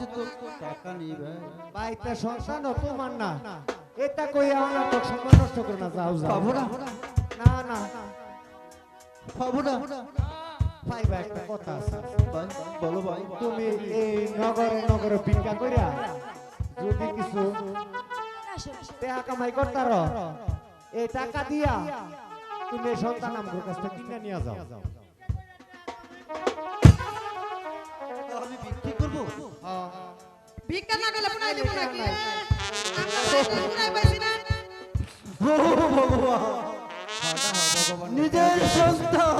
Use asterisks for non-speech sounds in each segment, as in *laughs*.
কাছে তো? টাকা নেই ভাই বাইতে সংসার তোমার না। এটা কই আমার তো সময় নষ্ট করে না যাও যাও। পাবো না? না না। পাবো না? পাইবা একটা কথা আছে। ভাই বলো ভাই। তুমি এই নগরে নগরে ভিক্ষা কইরা যদি কিছু টাকা কামাই করতার এই টাকা দিয়া তুমি সন্তান আমগুলোর কাছ থেকে কিনে নিয়ে যাও। ভিক্ষা না গেলে পুনাই দিব নাকি? পুনাই পাইছি না। নিজের সন্তান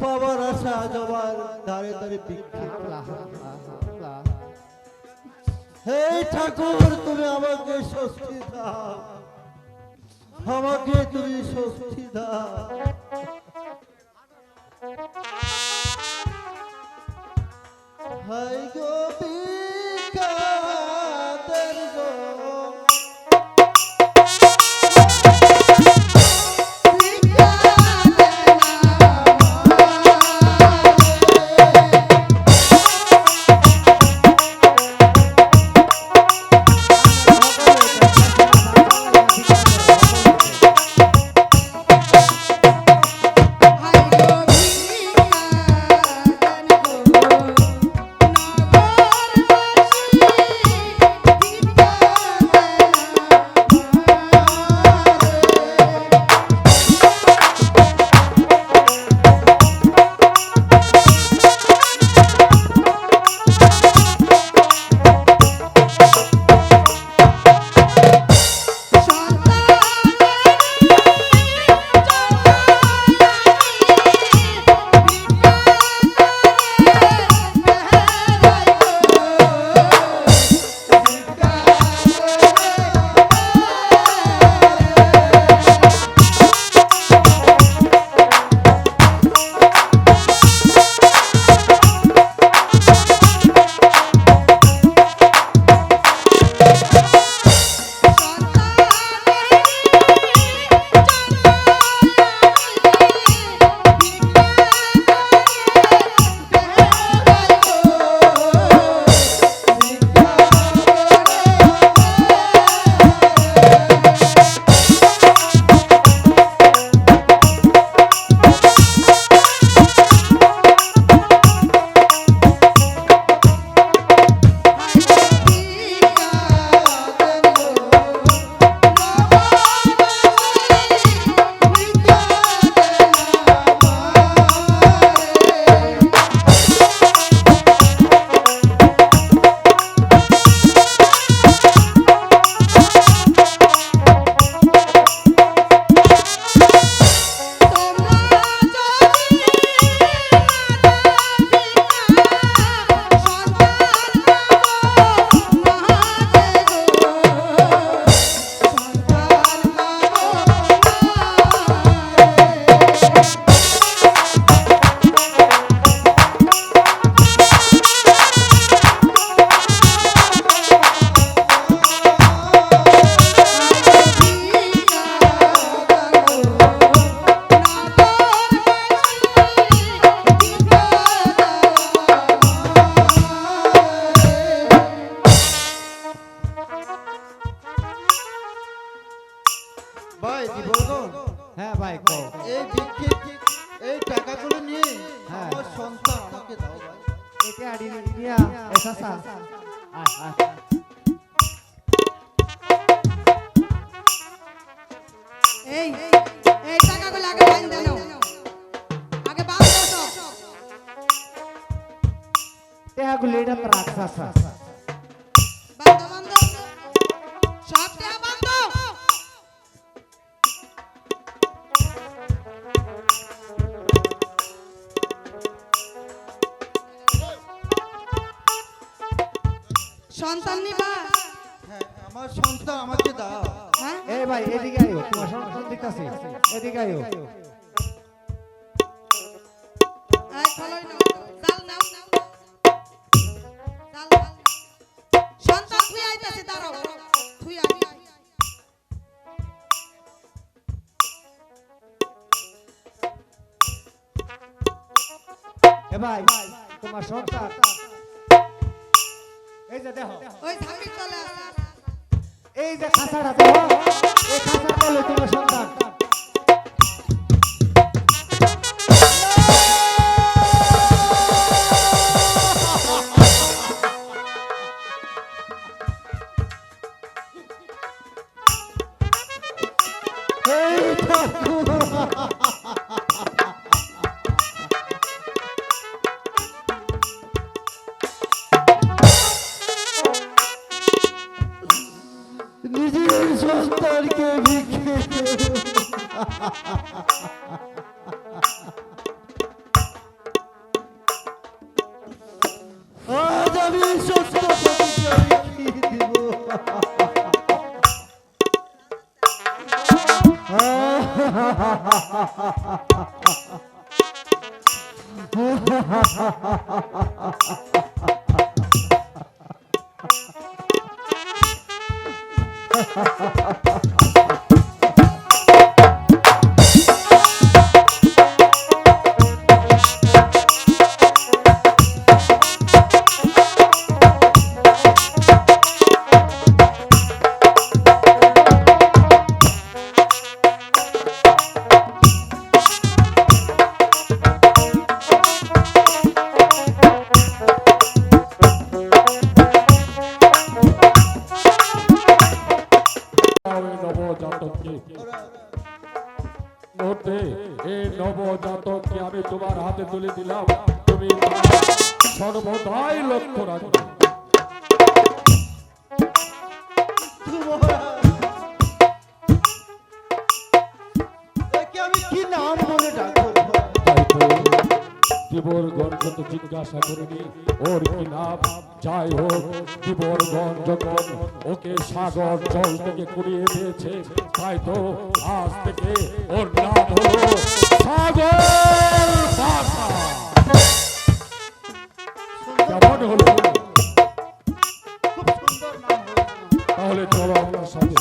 পাওয়ার আশা জবার ধারে ধারে হে ঠাকুর তুমি আমাকে স্বস্তি দাও। আমাকে তুমি স্বস্তি দাও। হাই গো আড়ি নিয়া এসাসা আয় আয় এই এই টাকাগুলো আগে বাইন দেন আগে বাপ দাও টাকাগুলো এটা তো রাখছাসা ভাই এদিকে আইও তোমার সন্তান দেখতাছি এদিকে এই সন্তান তুই আইতাছে দাঁড়াও। তুই আই এ ভাই তোমার সন্তান। যে দেখো। ওই স্বামীর তলে আছে। এই যে খাঁচাটা দেখো এই খাঁচার বলে তোমার সন্তান। Ha ha নিজের ওই *laughs* *laughs* এই নবজাতককে আমি তোমার হাতে তুলে দিলাম। তুমি সর্বদাই লক্ষ্য রাখবে। দেবরগঞ্জ তো জিজ্ঞাসা করিনি ওর কি নাম যাই হোক দেবরগঞ্জ যখন ওকে সাগর জল থেকে কুড়িয়ে দিয়েছে তাই তো আজ থেকে ওর নাম হলো সাগর কেমন হলো। তাহলে চলো আমার সাথে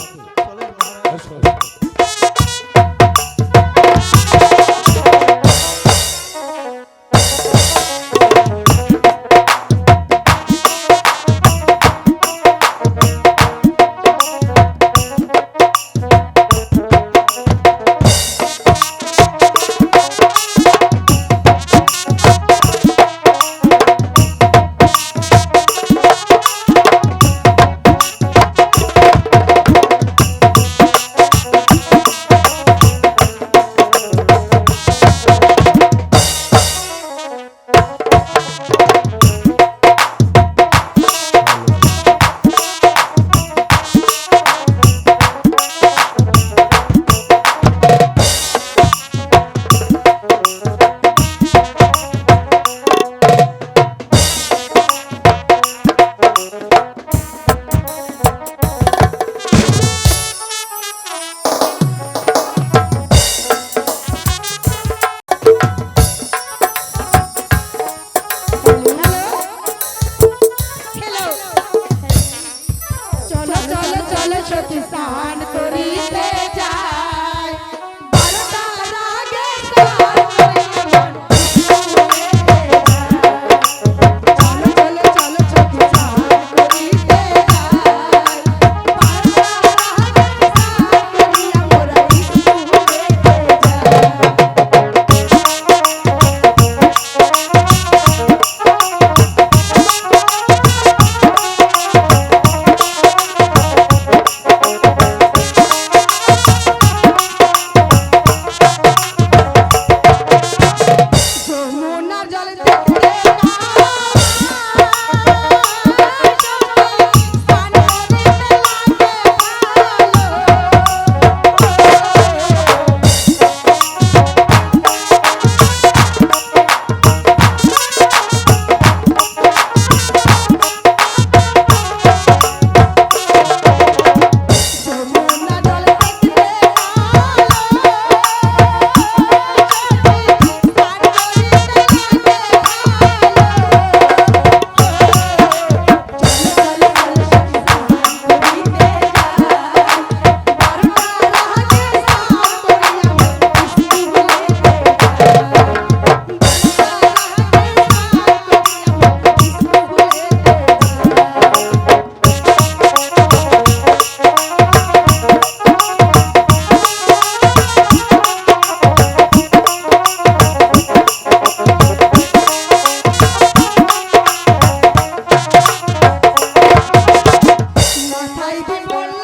Come on, come on.